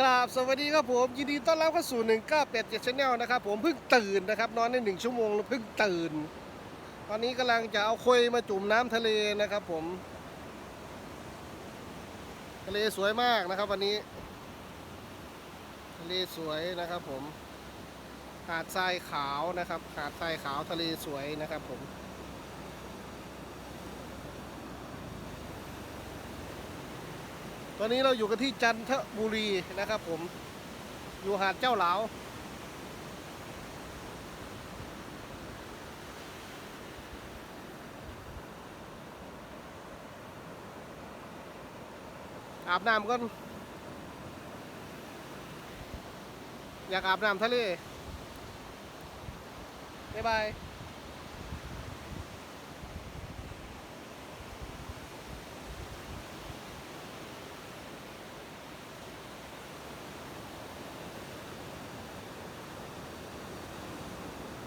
กราบสวัสดีครับผมยินดีต้อนรับเข้าสู่ 1987 Channel นะครับผมเพิ่งตื่นนะครับนอนได้หนึ่งชั่วโมงแล้วเพิ่งตื่น ตอนนี้กำลังจะเอาควยมาจุ่มน้ำทะเลนะครับผม ทะเลสวยมากนะครับ วันนี้ ทะเลสวยนะครับผมหาดทรายขาวนะครับ หาดทรายขาวทะเลสวยนะครับผม ตอนนี้เราอยู่กันที่จันทบุรีนะครับผม อยู่หาดเจ้าหลาวอาบน้ำก่อน อยากอาบน้ำทะเล บ๊ายบาย